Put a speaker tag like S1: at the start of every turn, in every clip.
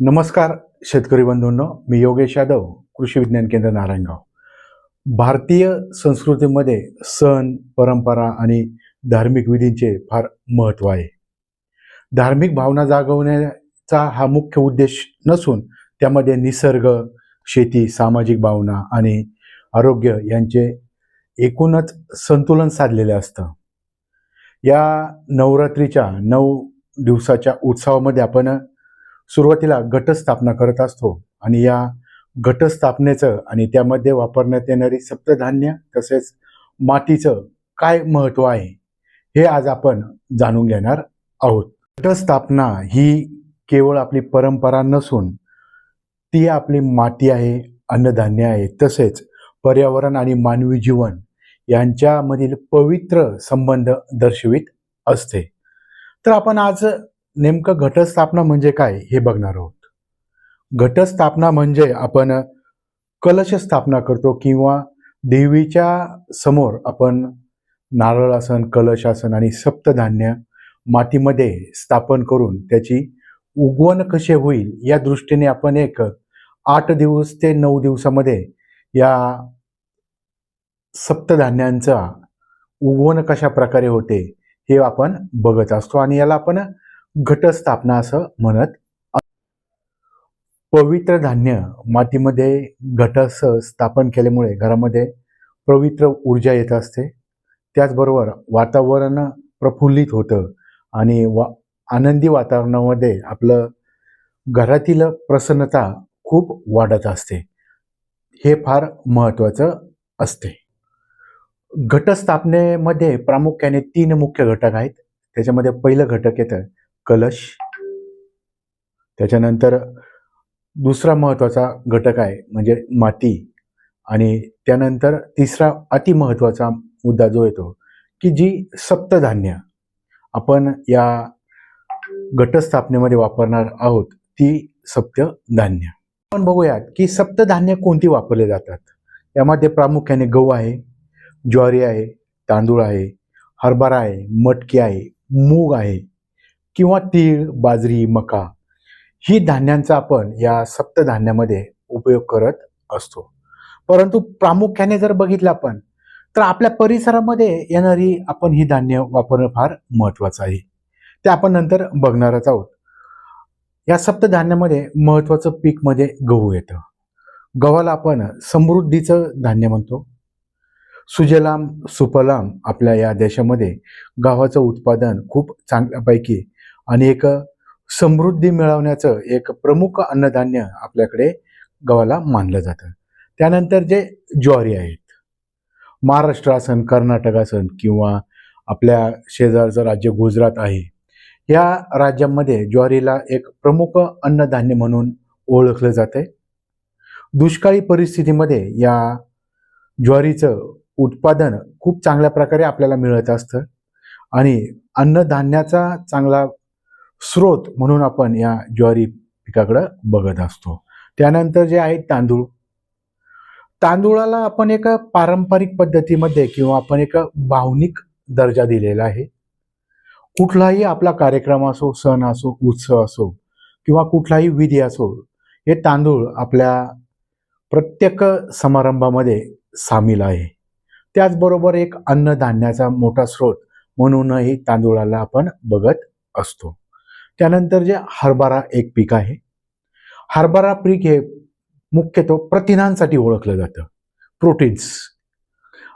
S1: नमस्कार शेतकरी बंधूंनो. मी योगेश यादव कृषी विज्ञान केंद्र नारायणगाव. भारतीय संस्कृतीमध्ये सण परंपरा आणि धार्मिक विधींचे फार महत्त्व आहे. धार्मिक भावना जागवण्याचा हा मुख्य उद्देश नसून त्यामध्ये निसर्ग शेती सामाजिक भावना आणि आरोग्य यांचे एकूणच संतुलन साधलेले असतं. या नवरात्रीच्या नऊ दिवसाच्या उत्सवामध्ये आपण सुरुवातीला घटस्थापना करत असतो आणि या घटस्थापनेचं आणि त्यामध्ये वापरण्यात येणारी सप्तधान्य तसेच मातीचं काय महत्त्व आहे हे आज आपण जाणून घेणार आहोत. घटस्थापना ही केवळ आपली परंपरा नसून ती आपली माती आहे अन्नधान्य आहे तसेच पर्यावरण आणि मानवी जीवन यांच्यामधील पवित्र संबंध दर्शवित असते. तर आपण आज नेमकं घटस्थापना म्हणजे काय हे बघणार आहोत. घटस्थापना म्हणजे आपण कलश स्थापना करतो किंवा देवीच्या समोर आपण नारळ आसन कलश आसन आणि सप्तधान्य मातीमध्ये स्थापन करून त्याची उगवण कसे होईल या दृष्टीने आपण एक आठ दिवस ते नऊ दिवसामध्ये या सप्तधान्यांचा उगवण कशा प्रकारे होते हे आपण बघत असतो आणि याला आपण घटस्थापना असं म्हणत पवित्र धान्य मातीमध्ये घटस स्थापन केल्यामुळे घरामध्ये पवित्र ऊर्जा येत असते. त्याचबरोबर वातावरण प्रफुल्लित होतं आणि वा आनंदी वातावरणामध्ये आपलं घरातील प्रसन्नता खूप वाढत असते. हे फार महत्त्वाचं असते. घटस्थापनेमध्ये प्रामुख्याने तीन मुख्य घटक आहेत. त्याच्यामध्ये पहिलं घटक येतं कलश. त्याच्यानंतर दुसरा महत्त्वाचा घटक आहे म्हणजे माती. आणि त्यानंतर तिसरा अतिमहत्त्वाचा मुद्दा जो येतो की जी सप्तधान्य. आपण या घटस्थापनेमध्ये वापरणार आहोत ती सप्तधान्य. आपण बघूयात की सप्तधान्य कोणती वापरले जातात? यामध्ये प्रामुख्याने गहू आहे ज्वारी आहे तांदूळ आहे हरभरा आहे मटकी आहे मूग आहे किंवा तीळ बाजरी मका ही धान्यांचा आपण या सप्तधान्यामध्ये उपयोग करत असतो. परंतु प्रामुख्याने जर बघितलं आपण तर आपल्या परिसरामध्ये येणारी आपण ही धान्य वापरणं फार महत्त्वाचं आहे. ते आपण नंतर बघणारच आहोत. या सप्तधान्यामध्ये महत्त्वाचं पीक म्हणजे गहू येतं. गव्हाला आपण समृद्धीचं धान्य म्हणतो. सुजलाम सुफलाम आपल्या या देशामध्ये गव्हाचं उत्पादन खूप चांगल्यापैकी आणि एक समृद्धी मिळवण्याचं एक प्रमुख अन्नधान्य आपल्याकडे गव्हाला मानलं जातं. त्यानंतर जे ज्वारी आहेत महाराष्ट्र असन कर्नाटक असन किंवा आपल्या शेजारचं राज्य गुजरात आहे या राज्यामध्ये ज्वारीला एक प्रमुख अन्नधान्य म्हणून ओळखलं जाते दुष्काळी परिस्थितीमध्ये या ज्वारीचं उत्पादन खूप चांगल्या प्रकारे आपल्याला मिळत असतं आणि अन्नधान्याचा चांगला स्रोत म्हणून आपण या ज्वारी पिकाकडं बघत असतो. त्यानंतर जे आहेत तांदूळ. तांदूळाला आपण एका पारंपरिक पद्धतीमध्ये किंवा आपण एक भावनिक दर्जा दिलेला आहे. कुठलाही आपला कार्यक्रम असो सण असो उत्सव असो किंवा कुठलाही विधी असो हे तांदूळ आपल्या प्रत्येक समारंभामध्ये सामील आहे. त्याचबरोबर एक अन्नधान्याचा मोठा स्रोत म्हणूनही तांदूळाला आपण बघत असतो. त्यानंतर जे हरभरा एक पीक आहे हरभरा पीक हे मुख्यतः प्रथिनांसाठी ओळखलं जातं. प्रोटीन्स.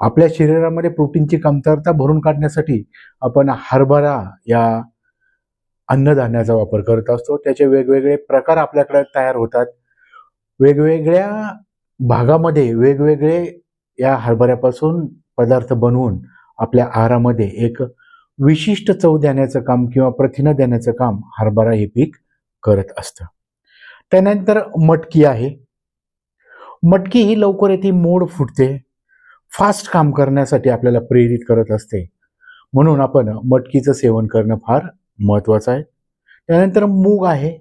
S1: आपल्या शरीरामध्ये प्रोटीनची कमतरता भरून काढण्यासाठी आपण हरभरा या अन्नधान्याचा वापर करत असतो. त्याचे वेगवेगळे प्रकार आपल्याकडे तयार होतात. वेगवेगळ्या भागामध्ये वेगवेगळे या हरभऱ्यापासून पदार्थ बनवून आपल्या आहारामध्ये एक विशिष्ट चव देण्याचं काम किंवा प्रथिनं देण्याचं काम हरभरा हे पीक करत असतं. त्यानंतर मटकी आहे. मटकी ही लवकर येते मोड फुटते फास्ट काम करण्यासाठी आपल्याला प्रेरित करत असते. म्हणून आपण मटकीचं सेवन करणं फार महत्त्वाचं आहे. त्यानंतर मूग आहे.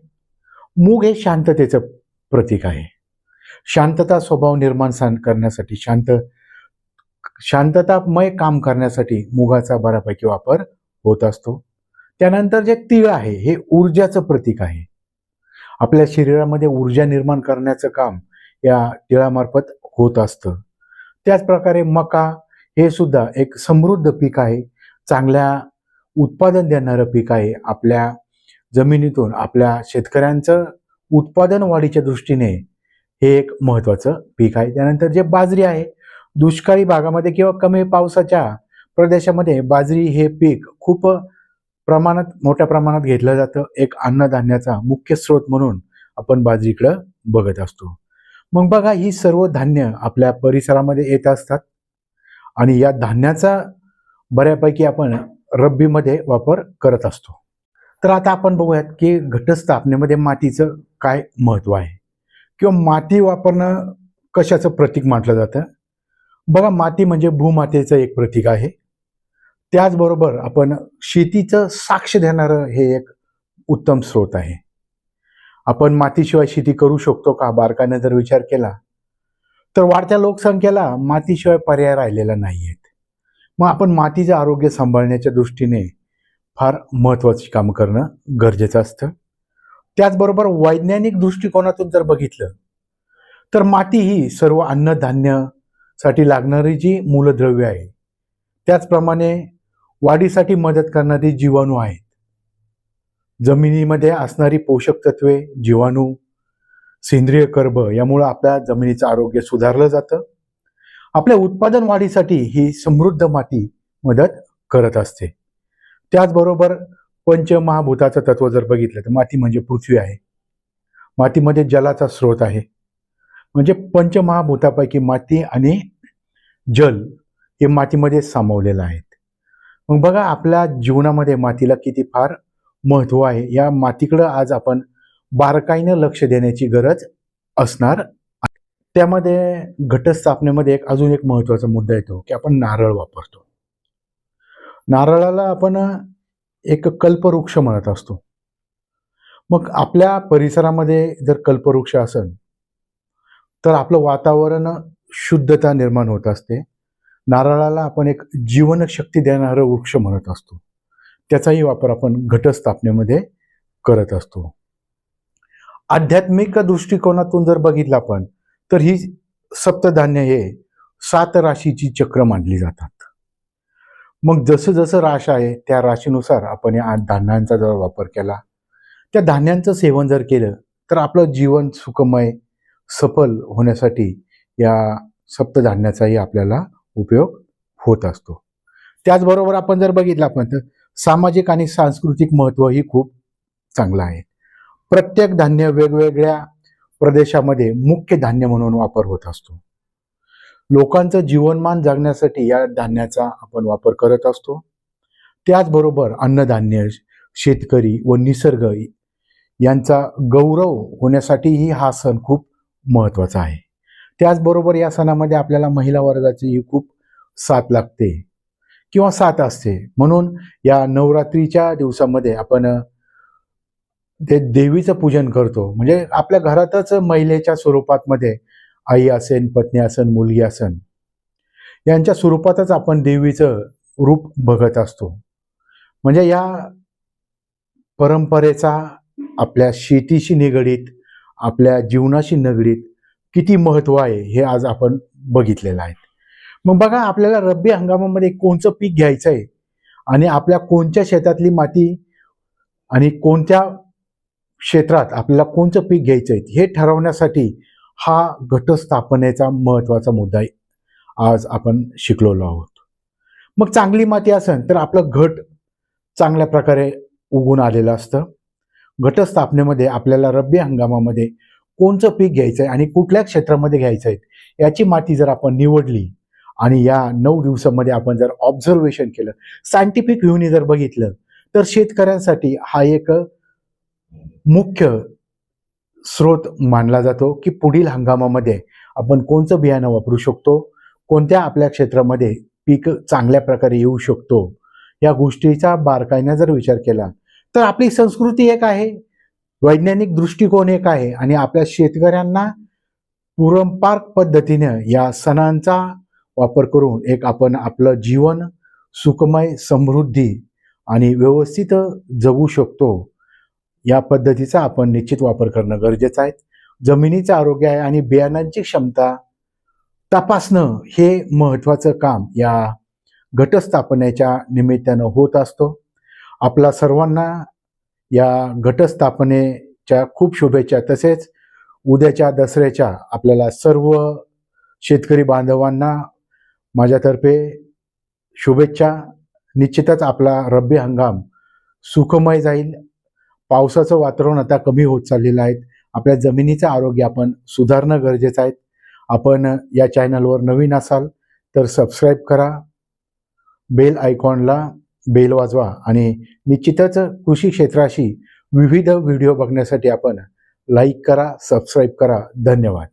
S1: मूग हे शांततेचं प्रतीक आहे. शांतता स्वभाव निर्माण सान करण्यासाठी शांत शांततामय काम करण्यासाठी मुगाचा बऱ्यापैकी वापर होत असतो. त्यानंतर जे तीळ आहे हे ऊर्जाचं प्रतीक आहे. आपल्या शरीरामध्ये ऊर्जा निर्माण करण्याचं काम या तिळामार्फत होत असतं. त्याचप्रकारे मका हे सुद्धा एक समृद्ध पीक आहे. चांगल्या उत्पादन देणारं पीक आहे. आपल्या जमिनीतून आपल्या शेतकऱ्यांचं उत्पादन वाढीच्या दृष्टीने हे एक महत्त्वाचं पीक आहे. त्यानंतर जे बाजरी आहे दुष्काळी भागामध्ये किंवा कमी पावसाच्या प्रदेशामध्ये बाजरी हे पीक खूप प्रमाणात मोठ्या प्रमाणात घेतलं जातं. एक अन्नधान्याचा मुख्य स्रोत म्हणून आपण बाजरीकडं बघत असतो. मग बघा ही सर्व धान्य आपल्या परिसरामध्ये येत असतात. आणि या धान्याचा बऱ्यापैकी आपण रब्बीमध्ये वापर करत असतो. तर आता आपण बघूयात की घटस्थापनेमध्ये मातीचं काय महत्त्व आहे? किंवा माती वापरणं कशाचं प्रतीक म्हटलं जातं? बघा माती म्हणजे भूमातेचं एक प्रतीक आहे. त्याचबरोबर आपण शेतीचं साक्ष देणारं हे एक उत्तम स्रोत आहे. आपण मातीशिवाय शेती करू शकतो का? बारकाने जर विचार केला तर वाढत्या लोकसंख्येला मातीशिवाय पर्याय राहिलेला नाही आहेत मग आपण मातीचं आरोग्य सांभाळण्याच्या दृष्टीने फार महत्वाची कामं करणं गरजेचं असतं. त्याचबरोबर वैज्ञानिक दृष्टिकोनातून जर बघितलं तर माती ही सर्व अन्नधान्य साठी लागणारी जी मूलद्रव्य आहे त्याचप्रमाणे वाढीसाठी मदत करणारी जीवाणू आहेत. जमिनीमध्ये असणारी पोषक तत्वे जीवाणू सेंद्रिय कर्ब यामुळं आपल्या जमिनीचं आरोग्य सुधारलं जातं. आपल्या उत्पादन वाढीसाठी ही समृद्ध माती मदत करत असते. त्याचबरोबर पंचमहाभूताचं तत्व जर बघितलं तर माती म्हणजे पृथ्वी आहे. मातीमध्ये जलाचा स्रोत आहे. म्हणजे पंचमहाभूतापैकी माती आणि जल हे मातीमध्ये सामावलेलं आहेत. मग बघा आपल्या जीवनामध्ये मातीला किती फार महत्त्व आहे या मातीकडं आज आपण बारकाईनं लक्ष देण्याची गरज असणार त्यामध्ये घटस्थापनेमध्ये एक अजून एक महत्त्वाचा मुद्दा येतो की आपण नारळ वापरतो. नारळाला आपण एक कल्पवृक्ष म्हणत असतो. मग आपल्या परिसरामध्ये जर कल्पवृक्ष असेल तर आपलं वातावरण शुद्धता निर्माण होत असते. नारळाला आपण एक जीवनशक्ती देणारं वृक्ष म्हणत असतो. त्याचाही वापर आपण घटस्थापनेमध्ये करत असतो. आध्यात्मिक दृष्टिकोनातून जर बघितलं आपण तर ही सप्तधान्य हे सात राशीची चक्र मांडली जातात. मग जसं जसं राश आहे त्या राशीनुसार आपण या धान्यांचा जर वापर केला त्या धान्यांचं सेवन जर केलं तर आपलं जीवन सुखमय सफल होण्यासाठी या सप्तधान्याचाही आपल्याला उपयोग होत असतो. त्याचबरोबर आपण जर बघितलं आपण तर सामाजिक आणि सांस्कृतिक महत्त्वही ही खूप चांगलं आहे. प्रत्येक धान्य वेगवेगळ्या प्रदेशामध्ये मुख्य धान्य म्हणून वापर होत असतो. लोकांचं जीवनमान जगण्यासाठी या धान्याचा आपण वापर करत असतो. त्याचबरोबर अन्नधान्य शेतकरी व निसर्ग यांचा गौरव होण्यासाठीही हा सण खूप महत्त्वाचं आहे. त्याचबरोबर या सणामध्ये आपल्याला महिला वर्गाचीही खूप साथ लागते किंवा साथ असते. म्हणून या नवरात्रीच्या दिवसामध्ये आपण ते देवीचं पूजन करतो. म्हणजे आपल्या घरातच महिलेच्या स्वरूपात मध्ये आई असेल पत्नी असेल मुलगी असेल यांच्या स्वरूपातच आपण देवीचं रूप बघत असतो. म्हणजे या परंपरेचा आपल्या शेतीशी निगडीत आपल्या जीवनाशी निगडीत किती महत्त्व आहे हे आज आपण बघितलेलं आहे. मग बघा आपल्याला रब्बी हंगामामध्ये कोणचं पीक घ्यायचं आहे? आणि आपल्या कोणत्या शेतातली माती आणि कोणत्या क्षेत्रात आपल्याला कोणतं पीक घ्यायचं आहे? हे ठरवण्यासाठी हा घटस्थापनेचा महत्त्वाचा मुद्दा आज आपण शिकलेलो आहोत. मग चांगली माती असेल तर आपलं घट चांगल्या प्रकारे उगून आलेलं असतं. घटस्थापनेमध्ये आपल्याला रब्बी हंगामामध्ये कोणचं पीक घ्यायचं आहे आणि कुठल्या क्षेत्रामध्ये घ्यायचं आहे याची माती जर आपण निवडली आणि या नऊ दिवसामध्ये आपण जर ऑब्झर्वेशन केलं सायंटिफिक व्ह्यूने जर बघितलं तर शेतकऱ्यांसाठी हा एक मुख्य स्रोत मानला जातो की पुढील हंगामामध्ये आपण कोणतं बियाणं वापरू शकतो कोणत्या आपल्या क्षेत्रामध्ये पीक चांगल्या प्रकारे येऊ शकतो या गोष्टीचा बारकाईने जर विचार केला तर आपली संस्कृती एक आहे. वैज्ञानिक दृष्टिकोन एक आहे आणि आपल्या शेतकऱ्यांना पुरंपार पद्धतीनं या सणांचा वापर करून एक आपण आपलं जीवन सुखमय समृद्धी आणि व्यवस्थित जगू शकतो. या पद्धतीचा आपण निश्चित वापर करणं गरजेचं आहे. जमिनीचं आरोग्य आहे आणि बियाणांची क्षमता तपासणं हे महत्त्वाचं काम या घटस्थापनेच्या निमित्तानं होत असतो. आपला सर्वांना या घटस्थापनेच्या खूप शुभेच्छा. तसेच उद्याच्या दसऱ्याच्या आपल्याला सर्व शेतकरी बांधवांना माझ्यातर्फे शुभेच्छा. निश्चितच आपला रब्बी हंगाम सुखमय जाईल. पावसाचं वातावरण आता कमी होत चाललेलं आहे. आपल्या जमिनीचं आरोग्य आपण सुधारणं गरजेचं आहे. आपण या चॅनलवर नवीन असाल तर सबस्क्राईब करा. बेल आयकॉनला बेल वाजवा आणि निश्चितच कृषी क्षेत्राशी विविध व्हिडिओ बघण्यासाठी आपण लाईक करा सबस्क्राईब करा. धन्यवाद.